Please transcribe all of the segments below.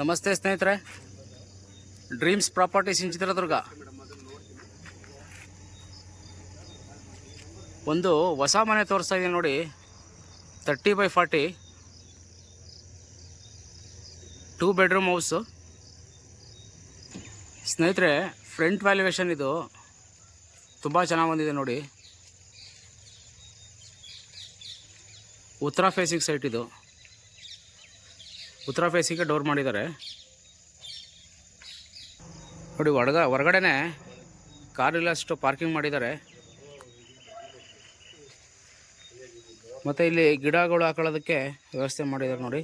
ನಮಸ್ತೆ ಸ್ನೇಹಿತರೆ. Dreams properties in Chitradurga. ಒಂದು ಹೊಸ ಮನೆ ತೋರಿಸ್ತಾ ಇದ್ದೀನಿ ನೋಡಿ. Thirty by forty two bedroom house ಸ್ನೇಹಿತರೆ ಫ್ರಂಟ್ ವ್ಯಾಲ್ಯೂಯೇಷನ್ ಇದು ತುಂಬ ಚೆನ್ನಾಗಿ ಬಂದಿದೆ ನೋಡಿ. ಉತ್ತರ ಫೇಸಿಂಗ್ ಸೈಟ್ ಇದು. ಉತ್ತರ ಫೇಸಿಗೆ ಡೋರ್ ಮಾಡಿದ್ದಾರೆ. ನೋಡಿ ಹೊರಗ ಹೊರಗಡೆನೆ ಕಾರಿಲ್ಲಷ್ಟು ಪಾರ್ಕಿಂಗ್ ಮಾಡಿದ್ದಾರೆ. ಮತ್ತು ಇಲ್ಲಿ ಗಿಡಗಳು ಹಾಕೊಳ್ಳೋದಕ್ಕೆ ವ್ಯವಸ್ಥೆ ಮಾಡಿದ್ದಾರೆ ನೋಡಿ.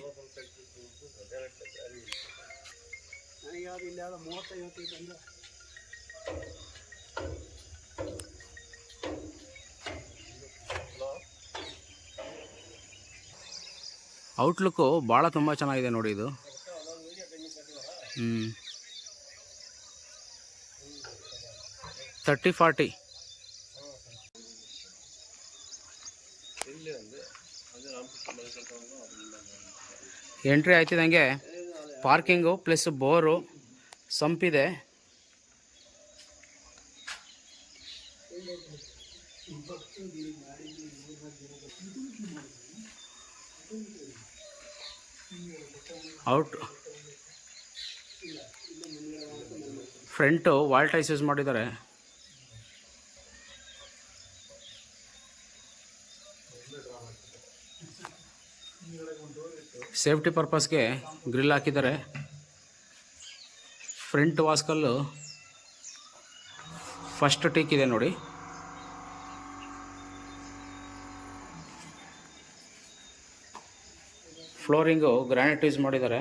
ಔಟ್ಲುಕ್ಕು ಭಾಳ ತುಂಬ ಚೆನ್ನಾಗಿದೆ ನೋಡಿ ಇದು. ತರ್ಟಿ ಫಾರ್ಟಿ ಎಂಟ್ರಿ ಆಯ್ತಿದಂಗೆ parking plus bore ಸಂಪಿದೆ out. Front wall tiles use ಮಾಡಿದ್ದಾರೆ. ಸೇಫ್ಟಿ ಪರ್ಪಸ್ಗೆ ಗ್ರಿಲ್ ಹಾಕಿದ್ದಾರೆ. ಫ್ರಂಟ್ ವಾಸ್ಕಲ್ಲು ಫಸ್ಟ್ ಟೀಕ್ ಇದೆ ನೋಡಿ. ಫ್ಲೋರಿಂಗು ಗ್ರಾನೈಟ್ ಯೂಸ್ ಮಾಡಿದ್ದಾರೆ.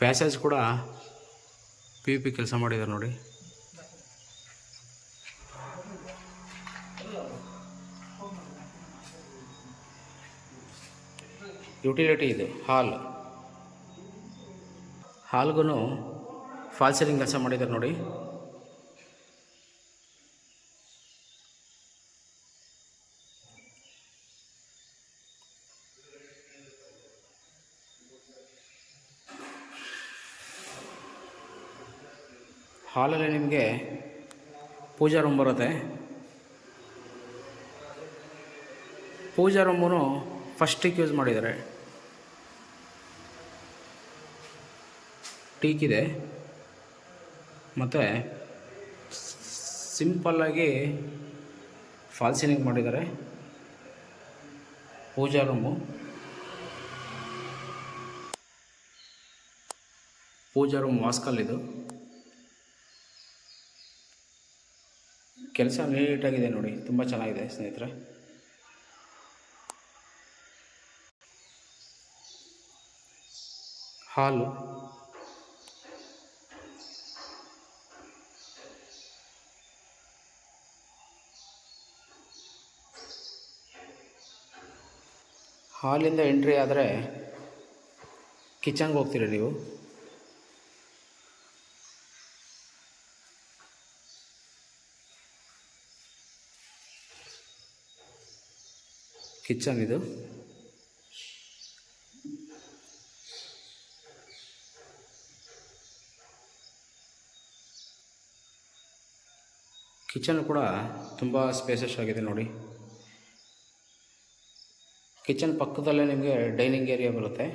ಪ್ಯಾಸೇಜ್ ಕೂಡ ಪಿ ಪಿ ಕೆಲಸ ಮಾಡಿದ್ದಾರೆ ನೋಡಿ. ಯುಟಿಲಿಟಿ ಇದೆ, ಹಾಲ್. ಹಾಲ್ಗೂ ಫಾಲ್ ಸೀಲಿಂಗ್ ಕೆಲಸ ಮಾಡಿದ್ದಾರೆ ನೋಡಿ. ಹಾಲಲ್ಲಿ ನಿಮಗೆ ಪೂಜಾ ರೂಮ್ ಬರುತ್ತೆ. ಪೂಜಾ ರೂಮು ಫಸ್ಟಿಗೆ ಯೂಸ್ ಮಾಡಿದ್ದಾರೆ. ಟೀಕ್ ಇದೆ. ಮತ್ತು ಸಿಂಪಲ್ಲಾಗಿ ಫಾಲ್ ಸೀಲಿಂಗ್ ಮಾಡಿದ್ದಾರೆ. ಪೂಜಾ ರೂಮು. ಪೂಜಾ ರೂಮ್ ವಾಸ್ಕಲ್ಲಿದು ಕೆಲಸ ನೀಟಾಗಿದೆ ನೋಡಿ ತುಂಬ ಚೆನ್ನಾಗಿದೆ ಸ್ನೇಹಿತರೆ. ಹಾಲು. ಹಾಲಿಂದ ಎಂಟ್ರಿ ಆದರೆ ಕಿಚನ್ಗೆ ಹೋಗ್ತೀರಾ ನೀವು. ಕಿಚನ್ ಇದು. ಕಿಚನ್ ಕೂಡ ತುಂಬ ಸ್ಪೇಸಸ್ ಆಗಿದೆ ನೋಡಿ. ಕಿಚನ್ ಪಕ್ಕದಲ್ಲೇ ನಿಮಗೆ ಡೈನಿಂಗ್ ಏರಿಯಾ ಬರುತ್ತೆ.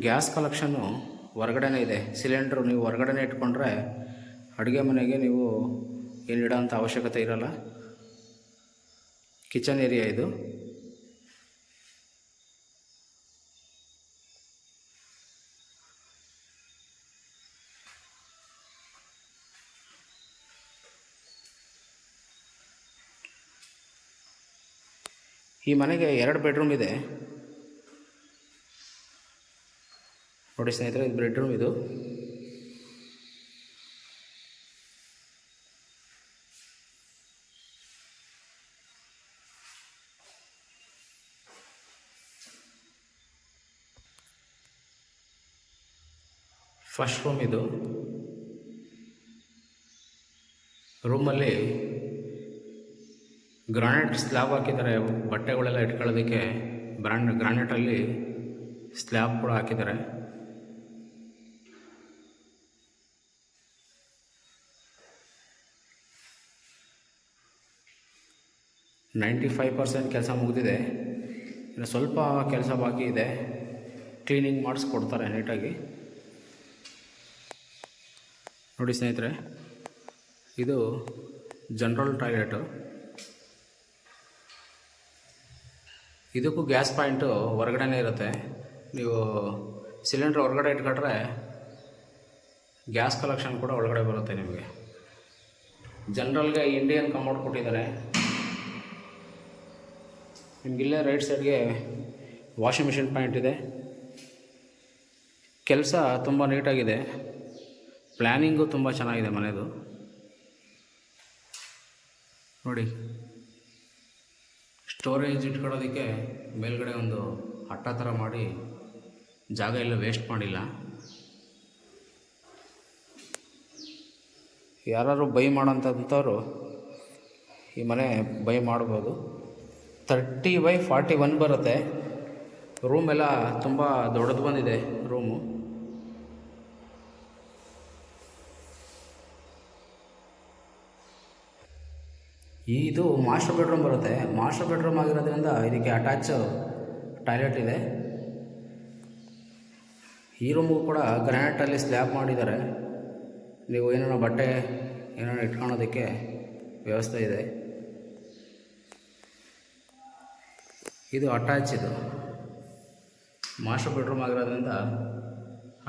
ಗ್ಯಾಸ್ ಕಲೆಕ್ಷನ್ನು ಹೊರಗಡೆನೇ ಇದೆ. ಸಿಲಿಂಡ್ರು ನೀವು ಹೊರಗಡೆನೇ ಇಟ್ಕೊಂಡ್ರೆ ಅಡುಗೆ ಮನೆಗೆ ನೀವು ಏನು ಇಡೋಂಥ ಅವಶ್ಯಕತೆ ಇರಲ್ಲ. ಕಿಚನ್ ಏರಿಯಾ ಇದು. ಈ ಮನೆಗೆ ಎರಡು ಬೆಡ್ರೂಮ್ ಇದೆ. ನೋಡಿ ಸ್ನೇಹಿತರೆ, ಇದು ಬೆಡ್ರೂಮ್ ಇದು. ಫಸ್ಟ್ ರೂಮ್ ಇದು. ರೂಮಲ್ಲಿ ಗ್ರಾನೈಟ್ ಸ್ಲ್ಯಾಬ್ ಹಾಕಿದ್ದಾರೆ, ಬಟ್ಟೆಗಳೆಲ್ಲ ಇಟ್ಕೊಳ್ಳೋದಕ್ಕೆ ಬ್ರ್ಯಾಂಡ್ ಗ್ರಾನೈಟಲ್ಲಿ ಸ್ಲ್ಯಾಬ್ ಕೂಡ ಹಾಕಿದ್ದಾರೆ. ನೈಂಟಿ ಫೈವ್ ಪರ್ಸೆಂಟ್ ಕೆಲಸ ಮುಗಿದಿದೆ. ಇನ್ನು ಸ್ವಲ್ಪ ಕೆಲಸ ಬಾಕಿ ಇದೆ. ಕ್ಲೀನಿಂಗ್ ಮಾಡಿಸ್ಕೊಡ್ತಾರೆ ನೀಟಾಗಿ. ನೋಡಿ ಸ್ನೇಹಿತರೆ, ಇದು ಜನರಲ್ ಟಾಯ್ಲೆಟು. ಇದಕ್ಕೂ ಗ್ಯಾಸ್ ಪಾಯಿಂಟು ಹೊರಗಡೆನೇ ಇರುತ್ತೆ. ನೀವು ಸಿಲಿಂಡ್ರ್ ಹೊರಗಡೆ ಇಟ್ಕೊಂಡ್ರೆ ಗ್ಯಾಸ್ ಕಲೆಕ್ಷನ್ ಕೂಡ ಒಳಗಡೆ ಬರುತ್ತೆ ನಿಮಗೆ. ಜನರಲ್ಗೆ ಇಂಡಿಯನ್ ಕಮೋಡ್ ಕೊಟ್ಟಿದ್ದಾರೆ. ನಿಮಗಿಲ್ಲೇ ರೈಟ್ ಸೈಡ್ಗೆ ವಾಷಿಂಗ್ ಮಿಷಿನ್ ಪಾಯಿಂಟ್ ಇದೆ. ಕೆಲಸ ತುಂಬ ನೀಟಾಗಿದೆ ಪ್ಲ್ಯಾನಿಂಗು ತುಂಬ ಚೆನ್ನಾಗಿದೆ ಮನೆಯದು ನೋಡಿ ಸ್ಟೋರೇಜ್ ಇಟ್ಕೊಳ್ಳೋದಕ್ಕೆ ಮೇಲ್ಗಡೆ ಒಂದು ಹಟ್ಟ ಥರ ಮಾಡಿ ಜಾಗ ಎಲ್ಲ ವೇಸ್ಟ್ ಮಾಡಿಲ್ಲ. ಯಾರು ಬೈ ಮಾಡೋಂಥವ್ರು ಈ ಮನೆ ಬೈ ಮಾಡ್ಬೋದು. ತರ್ಟಿ ಬೈ ಫಾರ್ಟಿ ಒನ್ ಬರುತ್ತೆ. ರೂಮ್ ಎಲ್ಲ ತುಂಬ ದೊಡ್ಡದು ಬಂದಿದೆ ರೂಮು ಇದು ಮಾಸ್ಟರ್ ಬೆಡ್ರೂಮ್ ಬರುತ್ತೆ. ಮಾಸ್ಟರ್ ಬೆಡ್ರೂಮ್ ಆಗಿರೋದ್ರಿಂದ ಇದಕ್ಕೆ ಅಟ್ಯಾಚ್ ಟಾಯ್ಲೆಟ್ ಇದೆ. ಈ ರೂಮು ಕೂಡ ಗ್ರಾನೈಟಲ್ಲಿ ಸ್ಲ್ಯಾಬ್ ಮಾಡಿದ್ದಾರೆ. ನೀವು ಏನೇನೋ ಬಟ್ಟೆ ಏನೇನೋ ಇಟ್ಕೊಳೋದಕ್ಕೆ ವ್ಯವಸ್ಥೆ ಇದೆ. ಇದು ಅಟ್ಯಾಚ್ ಇದು. ಮಾಸ್ಟರ್ ಬೆಡ್ರೂಮ್ ಆಗಿರೋದ್ರಿಂದ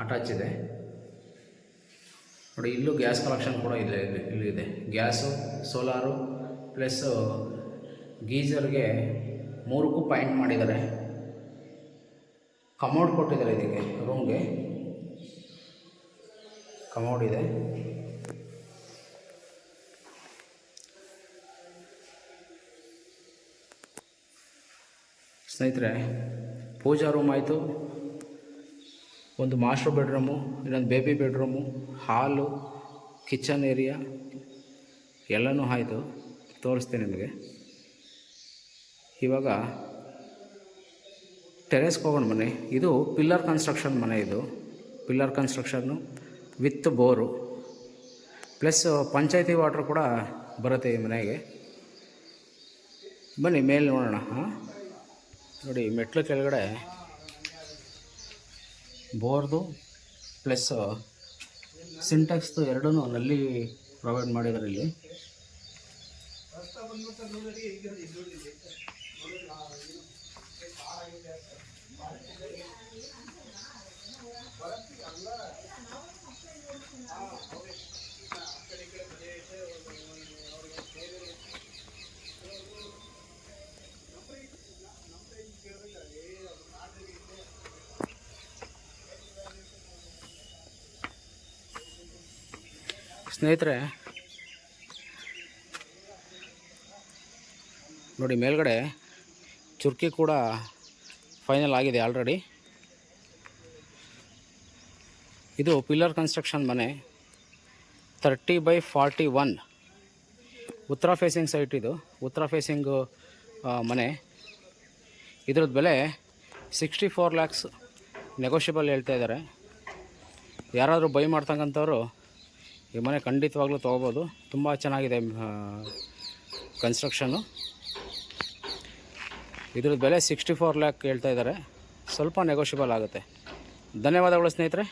ಅಟ್ಯಾಚ್ ಇದೆ. ನೋಡಿ, ಇಲ್ಲೂ ಗ್ಯಾಸ್ ಕಲೆಕ್ಷನ್ ಕೂಡ ಇಲ್ಲಿ ಇಲ್ಲಿದೆ ಗ್ಯಾಸು ಸೋಲಾರು ಪ್ಲಸ್ಸು ಗೀಜರ್ಗೆ ಮೂರಕ್ಕೂ ಪಾಯಿಂಟ್ ಮಾಡಿದ್ದಾರೆ. ಕಮೋಡ್ ಕೊಟ್ಟಿದ್ದಾರೆ ಇದಕ್ಕೆ ರೂಮ್ಗೆ ಕಮೋಡ್ ಇದೆ. ಸ್ನೇಹಿತರೆ, ಪೂಜಾ ರೂಮ್ ಆಯಿತು. ಒಂದು ಮಾಸ್ಟರ್ ಬೆಡ್ರೂಮು ಇನ್ನೊಂದು baby bedroom hall kitchen area ಎಲ್ಲನೂ ಆಯಿತು. ತೋರಿಸ್ತೀನಿ ನಿಮಗೆ. ಇವಾಗ ಟೆರೆಸ್ಗೆ ಹೋಗೋಣ ಮನೆ ಇದು ಪಿಲ್ಲರ್ ಕನ್ಸ್ಟ್ರಕ್ಷನ್ ಮನೆ ಇದು. Pillar construction with bore plus panchayat water ಕೂಡ ಬರುತ್ತೆ ಈ ಮನೆಗೆ. ಬನ್ನಿ, ಮೇಲೆ ನೋಡೋಣ, ಹಾಂ? ನೋಡಿ ಮೆಟ್ಲು ಕೆಳಗಡೆ ಬೋರ್ದು ಪ್ಲಸ್ ಸಿಂಟೆಕ್ಸ್ದು ಎರಡೂ ನಲ್ಲಿ ಪ್ರೊವೈಡ್ ಮಾಡಿದ್ದಾರೆ ಇಲ್ಲಿ ಸ್ನೇಹಿತರೆ, ನೋಡಿ ಮೇಲ್ಗಡೆ ಚುರ್ಕಿ ಕೂಡ ಫೈನಲ್ ಆಗಿದೆ ಆಲ್ರೆಡಿ ಇದು ಪಿಲ್ಲರ್ ಕನ್ಸ್ಟ್ರಕ್ಷನ್ ಮನೆ ತರ್ಟಿ ಬೈ ಫಾರ್ಟಿ ಒನ್ ಉತ್ತರ ಫೇಸಿಂಗ್ ಸೈಟ್ ಇದು. ಉತ್ತರ ಫೇಸಿಂಗು ಮನೆ. ಇದ್ರದ್ದು ಬೆಲೆ ಸಿಕ್ಸ್ಟಿ ಫೋರ್ ಲ್ಯಾಕ್ಸ್ ನೆಗೋಷಿಯಬಲ್ ಹೇಳ್ತಾ ಇದ್ದಾರೆ. ಯಾರಾದರೂ ಬೈ ಮಾಡ್ತಕ್ಕಂಥವ್ರು ಈ ಮನೆ ಖಂಡಿತವಾಗ್ಲೂ ತೊಗೋಬೋದು. ತುಂಬ ಚೆನ್ನಾಗಿದೆ ಕನ್ಸ್ಟ್ರಕ್ಷನ್ನು ಇದ್ರ ಬೆಲೆ ಸಿಕ್ಸ್ಟಿ ಫೋರ್ ಲ್ಯಾಕ್ ಹೇಳ್ತಾ ಇದ್ದಾರೆ. ಸ್ವಲ್ಪ ನೆಗೋಷಿಯಬಲ್ ಆಗುತ್ತೆ. ಧನ್ಯವಾದಗಳು ಸ್ನೇಹಿತರೆ.